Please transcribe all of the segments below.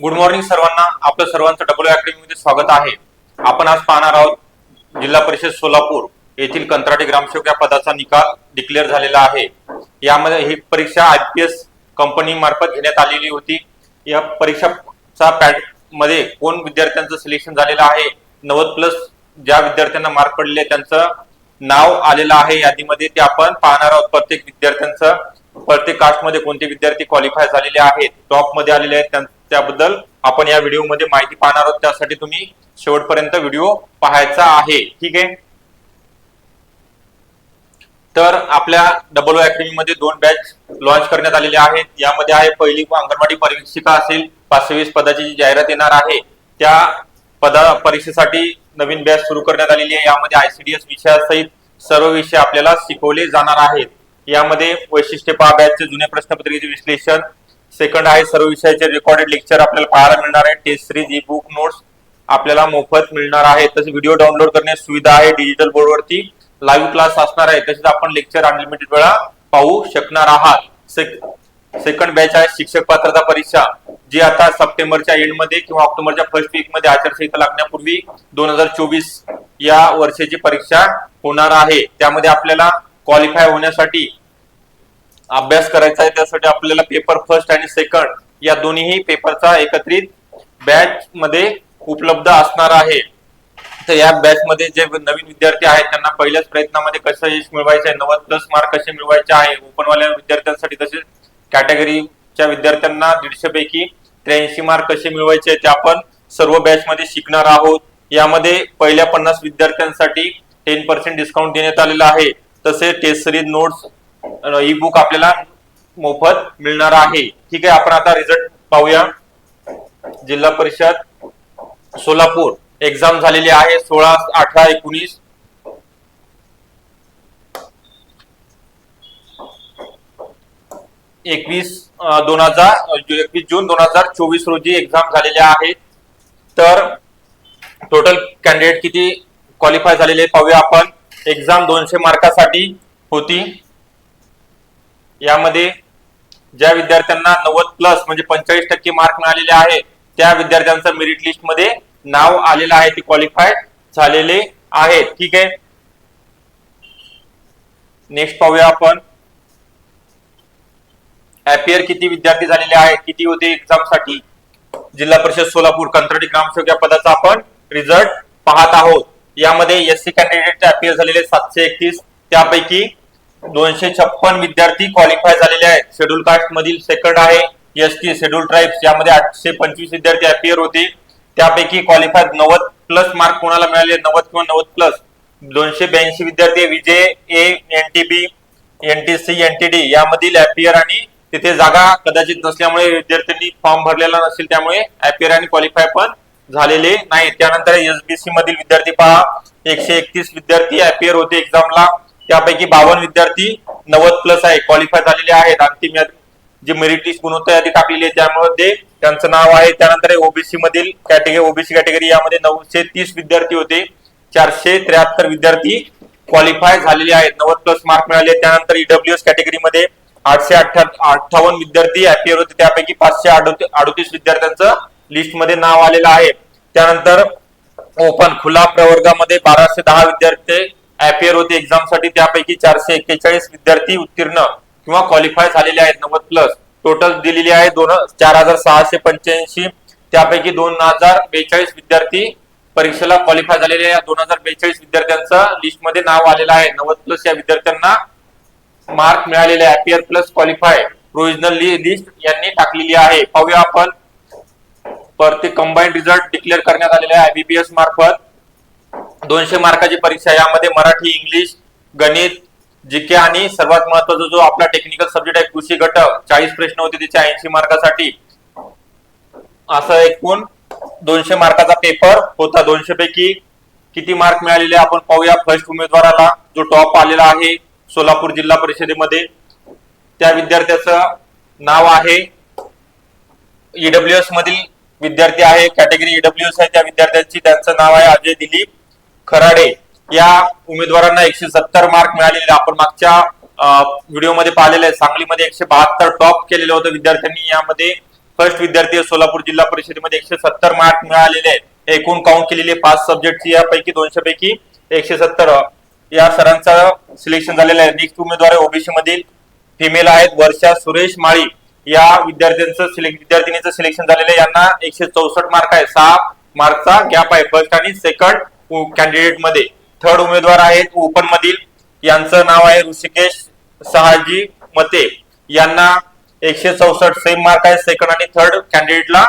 Good morning सर्वांना. आपलं सर्वांचं डब्ल्यू अकॅडमी मध्ये स्वागत आहे. आपण आज पाहणार आहोत जिल्हा परिषद सोलापूर येथील कंत्राटी ग्रामसेवक या पदाचा निकाल डिक्लेअर झालेला आहे. यामध्ये ही परीक्षा आयपीएस कंपनी मार्फत घेण्यात आलेली होती. या परीक्षाचा पॅडमध्ये कोण विद्यार्थ्यांचं सिलेक्शन झालेलं आहे? नव्वद प्लस ज्या विद्यार्थ्यांना मार्क पडले त्यांचं नाव आलेलं आहे. यादीमध्ये ते आपण पाहणार आहोत. प्रत्येक विद्यार्थ्यांचं प्रत्येक कास्टमध्ये कोणते विद्यार्थी क्वालिफाय झालेले आहेत? टॉपमध्ये आलेले आहेत त्याबद्दल आपण या व्हिडिओमध्ये माहिती पाहणार आहोत. त्यासाठी तुम्ही शेवटपर्यंत व्हिडिओ पाहायचा आहे. ठीक आहे? तर आपल्या डबल ओ मध्ये दोन बॅच लॉन्च करण्यात आलेले आहेत. यामध्ये आहे पहिली अंगणवाडी परीक्षिका असेल पाचशे वीस पदाची जी जाहिरात येणार आहे त्या पदा परीक्षेसाठी नवीन बॅच सुरू करण्यात आलेली आहे. यामध्ये आयसीडीएस विषयासहित सर्व विषय आपल्याला शिकवले जाणार आहेत. यामध्ये वैशिष्ट्य पहा बॅचचे जुने प्रश्नपत्रिकेचे विश्लेषण सेकंड आहे सर्व विषयाचे रेकॉर्डेड लेक्चर आपल्याला पाहायला मिळणार आहे. Test series e book notes आपल्याला मोफत मिळणार आहे. तसेच व्हिडिओ डाउनलोड करण्याची सुविधा आहे डिजिटल बोर्डवरती लाईव्ह क्लास असणार आहे. तसेच आपण लेक्चर अनलिमिटेड वेळा पाहू शकणार आहात. सेकंड बॅच आहे शिक्षक पात्रता परीक्षा जी आता सप्टेंबरच्या एंडमध्ये किंवा ऑक्टोबरच्या फर्स्ट वीकमध्ये आचारसंहिता लागण्यापूर्वी दोन हजार चोवीस या वर्षाची परीक्षा होणार आहे. त्यामध्ये आपल्याला क्वालिफाय होण्यासाठी अभ्यास करायचा आहे त्यासाठी आपल्याला पेपर फर्स्ट आणि सेकंड या दोन्ही पेपरचा एकत्रित बॅच मध्ये उपलब्ध असणार आहे. तर या बॅच मध्ये जे नवीन विद्यार्थी आहेत त्यांना पहिल्याच प्रयत्नामध्ये कसं यश मिळवायचं आहे नव्वद प्लस मार्क कसे मिळवायचे आहे ओपनवाल्या विद्यार्थ्यांसाठी तसेच कॅटेगरीच्या विद्यार्थ्यांना दीडशे पैकी त्र्याऐंशी मार्क कसे मिळवायचे ते आपण सर्व बॅच मध्ये शिकणार आहोत. यामध्ये पहिल्या पन्नास विद्यार्थ्यांसाठी टेन पर्सेंट डिस्काउंट देण्यात आलेला आहे. तसेच test series notes e book आपल्याला मोफत मिळणार आहे. ठीक आहे आपण आता रिझल्ट पाहूया. जिल्हा परिषद सोलापूर. एक्झाम झालेली आहे सोळा अठरा एकोणीस. एकवीस दोन हजार एकवीस जून दोन हजार चोवीस रोजी एक्झाम झालेल्या आहेत तर टोटल कॅन्डिडेट किती क्वालिफाय झालेले पाहूया आपण. एक्झाम दोनशे मार्कासाठी होती. यामध्ये ज्या विद्यार्थ्यांना नव्वद प्लस म्हणजे पंचेचाळीस टक्के मार्क मिळालेले आहे त्या विद्यार्थ्यांचं मेरिट लिस्टमध्ये नाव आलेलं आहे ते क्वालिफाय झालेले आहेत ठीक आहे? नेक्स्ट पाहूया आपण. अपियर किती विद्यार्थी झालेले आहेत किती होते एक्झामसाठी? जिल्हा परिषद सोलापूर कंत्राटी ग्रामसेवक या पदाचा आपण रिझल्ट पाहत आहोत. यामध्ये एस सी कॅन्डिडेट अपियर झालेले सातशे एकतीस त्यापैकी दोनशे छप्पन विद्यार्थी क्वालिफाय झालेले आहेत. शेड्यूल कास्ट मधील सेकंड आहे. एस टी शेड्यूल ट्राईब्स यामध्ये आठशे पंचवीस विद्यार्थी अपियर होते. त्यापैकी क्वालिफाय नव्वद प्लस मार्क कोणाला मिळाले? नव्वद किंवा नव्वद प्लस दोनशे ब्याऐंशी विद्यार्थी VJ A N T B N T C N T D यामधील अपियर आणि तिथे जागा कदाचित नसल्यामुळे विद्यार्थ्यांनी फॉर्म भरलेला नसेल त्यामुळे अपियर आणि क्वालिफाय पण झालेले नाही त्यानंतर एसबीसी मधील विद्यार्थी पहा. एकशे एकतीस विद्यार्थी अपियर होते एक्झामला त्यापैकी बावन्न विद्यार्थी नव्वद प्लस आहे क्वालिफाय झालेले आहेत. अंतिम जे मेरिट लिस्ट गुणवत्ता यादी टाकलेली आहे त्यामध्ये त्यांचं नाव आहे. त्यानंतर ओबीसी मधील कॅटेगरी ओबीसी कॅटेगरी यामध्ये नऊशे तीस विद्यार्थी होते. चारशे त्र्याहत्तर विद्यार्थी क्वालिफाय झालेले आहेत. नव्वद प्लस मार्क मिळाले. त्यानंतर ईडब्ल्यू एस कॅटेगरीमध्ये आठशे अठ्ठावन्न विद्यार्थी ऍपियर होते. त्यापैकी पाचशे अडोतीस विद्यार्थ्यांचं लिस्टमध्ये नाव आलेलं आहे. त्यानंतर ओपन खुला प्रवर्गामध्ये बाराशे दहा विद्यार्थी अपियर होते एक्झामसाठी. त्यापैकी चारशे एक्केचाळीस विद्यार्थी उत्तीर्ण किंवा क्वालिफाय झालेले आहेत. नव्वद प्लस टोटल दिलेली आहे दोन चार हजार सहाशे पंच्याऐंशी. त्यापैकी दोन हजार बेचाळीस विद्यार्थी परीक्षेला क्वालिफाय झालेले आहे. दोन हजार बेचाळीस विद्यार्थ्यांचं लिस्टमध्ये नाव आलेलं आहे. नव्वद प्लस या विद्यार्थ्यांना मार्क मिळालेले आहे. Appear plus qualify provisional list यांनी टाकलेली आहे. पाहूया आपण. परत कंबाईंड रिझल्ट डिक्लेअर करण्यात आलेले आहे. आयबीपीएस मार्फत. दोनशे मार्काची परीक्षा यामध्ये मराठी इंग्लिश गणित जीके आणि सर्वात महत्त्वाचा जो आपला टेक्निकल सब्जेक्ट आहे कृषी घटक चाळीस प्रश्न होते त्याच्या ऐंशी मार्कासाठी. असं एकूण दोनशे मार्काचा पेपर होता. दोनशे पैकी किती मार्क मिळालेले आपण पाहूया. फर्स्ट उमेदवाराला जो टॉप आलेला आहे सोलापूर जिल्हा परिषदेमध्ये. त्या विद्यार्थ्याचं नाव आहे. ईडब्ल्यू एस मधील विद्यार्थी आहे. कॅटेगरी ईडब्ल्यू एस आहे. त्या विद्यार्थ्यांची त्यांचं नाव आहे अजय दिलीप. खराडे या उमेदवारांना एकशे सत्तर मार्क मिळालेले आपण मागच्या व्हिडिओमध्ये पाहिलेले आहे. सांगलीमध्ये एकशे बहात्तर टॉप केलेलं होतं विद्यार्थ्यांनी. यामध्ये फर्स्ट विद्यार्थी सोलापूर जिल्हा परिषदेमध्ये एकशे सत्तर मार्क मिळालेले आहेत. एकूण काउंट केलेले पाच सब्जेक्टची यापैकी दोनशे पैकी एकशे सत्तर या सरांचं सिलेक्शन झालेलं आहे. नेक्स्ट उमेदवार ओबीसी मधील फिमेल आहेत वर्षा सुरेश माळी. या विद्यार्थ्यांचं सिलेक्ट विद्यार्थिनीचं सिलेक्शन झालेलं आहे. यांना एकशे चौसष्ट मार्क आहे. सहा मार्कचा गॅप आहे. फर्स्ट आणि सेकंड कॅन्डिडेटमध्ये थर्ड उमेदवार आहेत ओपन मधील. यांचं नाव आहे ऋषिकेश सहाजी मते. यांना एकशे चौसष्ट सेम मार्क आहे सेकंड आणि थर्ड कॅन्डिडेटला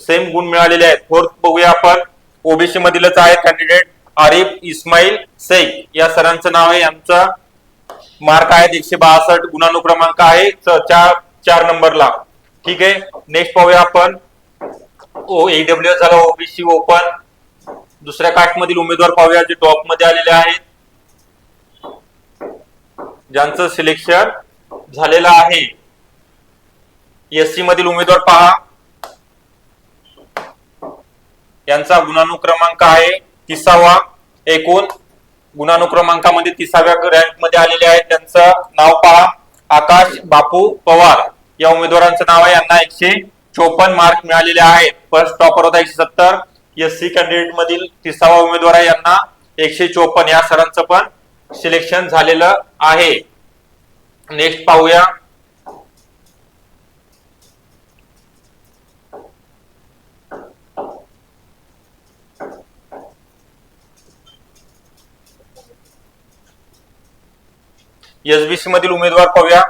सेम गुण मिळालेले आहेत. फोर्थ बघूया आपण. ओबीसी मधीलच आहे कॅन्डिडेट आरिफ इस्माईल शेख. या सरांचं नाव आहे. यांचा मार्क आहेत एकशे बासष्ट. गुणानुक्रमांक आहे. चार चार नंबरला. ठीक आहे. नेक्स्ट पाहूया आपण. ओ एडब्ल्यू एस झाला. ओबीसी ओपन दुसऱ्या काठमधील उमेदवार पाहूया जे टॉपमध्ये आलेले आहेत. ज्यांचं सिलेक्शन झालेलं आहे. एससी मधील उमेदवार पहा. यांचा गुणानुक्रमांक आहे तिसावा. एकूण गुणानुक्रमांकामध्ये तिसाव्या रँकमध्ये आलेले आहेत. त्यांचं नाव पहा. आकाश बापू पवार या उमेदवारांचं नाव आहे. यांना एकशे चोपन्न मार्क मिळालेले आहेत. फर्स्ट टॉपर होता एकशे सत्तर. एस सी कॅन्डिडेट मधील तिसावा उमेदवार आहे यांना एकशे चोपन्न या सरांचं पण सिलेक्शन झालेलं आहे. नेक्स्ट पाहूया. एसबीसी मधील उमेदवार पाहूया.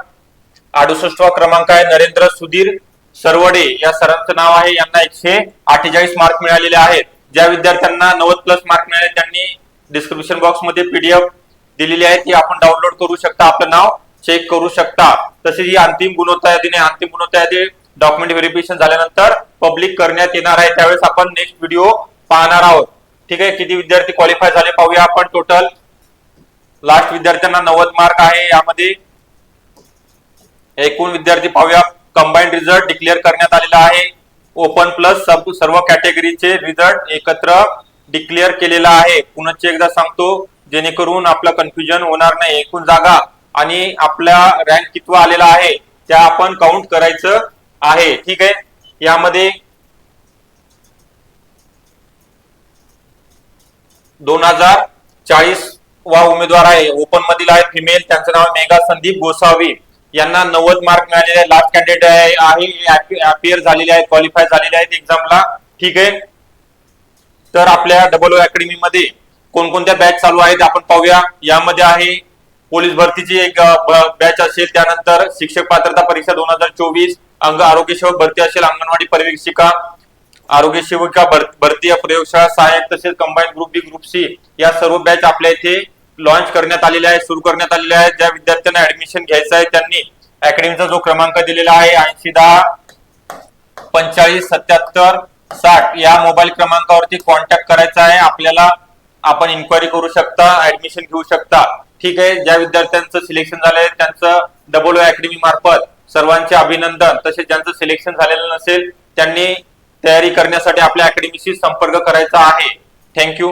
अडुसष्टवा क्रमांक आहे नरेंद्र सुधीर सरवडे या सरांचं नाव आहे. यांना एकशे अठ्ठेचाळीस मार्क मिळालेले आहेत. ज्या विद्यार्थ्यांना नव्वद प्लस मार्क मिळाले त्यांनी डिस्क्रिप्शन बॉक्समध्ये पीडीएफ दिलेली आहे. ती आपण डाउनलोड करू शकता. आपलं नाव चेक करू शकता. तसेच ही अंतिम गुणवत्ता यादीने अंतिम गुणवत्ता यादी डॉक्युमेंट व्हेरिफिकेशन झाल्यानंतर पब्लिक करण्यात येणार आहे. त्यावेळेस आपण नेक्स्ट व्हिडिओ पाहणार आहोत. ठीक आहे? किती विद्यार्थी क्वालिफाय झाले पाहूया आपण टोटल लास्ट विद्यार्थ्यांना नव्वद मार्क आहे. यामध्ये एकूण विद्यार्थी पाहूया. कंबाईंड रिझल्ट डिक्लेअर करण्यात आलेला आहे. ओपन प्लस सब सर्व कॅटेगरीचे रिझल्ट एकत्र डिक्लेअर केलेला आहे. पुनश्च एकदा सांगतो जेणेकरून आपलं कन्फ्युजन होणार नाही. एकूण जागा आणि आपल्या रँक कितवा आलेला आहे त्या आपण काउंट करायचं आहे. ठीक आहे? यामध्ये दोन हजार चाळीस वा उमेदवार आहे. ओपन मधील आहे फिमेल त्यांचं नाव मेघा संदीप गोसावी. यांना नव्वद मार्क मिळालेले लास्ट कॅन्डिडेट आहे अपियर झालेले आहेत क्वालिफाय झालेले आहेत एक्झामला ठीक आहे? तर आपल्या डबल ओ अकॅडमी मध्ये कोणकोणत्या बॅच चालू आहेत आपण पाहूया. यामध्ये आहे पोलीस भरतीची एक बॅच असेल त्यानंतर शिक्षक पात्रता परीक्षा दोन हजार चोवीस अंग आरोग्य सेवक भरती असेल अंगणवाडी पर्यवेक्षिका आरोग्य सेविका भरती प्रयोगशाळा सहाय्यक तसेच combine group B group C या सर्व बॅच आपल्या इथे लॉन्च करण्यात आलेल्या आहे सुरू करण्यात आलेल्या आहेत. ज्या विद्यार्थ्यांना ऍडमिशन घ्यायचं आहे त्यांनी अकॅडमीचा जो क्रमांक दिलेला आहे ऐंशी दहा पंचाळीस सत्याहत्तर साठ या मोबाईल क्रमांकावरती कॉन्टॅक्ट करायचा आहे. आपल्याला आपण इन्क्वायरी करू शकता ऍडमिशन घेऊ शकता. ठीक आहे? ज्या विद्यार्थ्यांचं सिलेक्शन झालंय त्यांचं डबल अकॅडमी मार्फत सर्वांचे अभिनंदन. तसेच ज्यांचं सिलेक्शन झालेलं नसेल त्यांनी तयारी करण्यासाठी आपल्या अकॅडमीशी संपर्क करायचा आहे. थँक्यू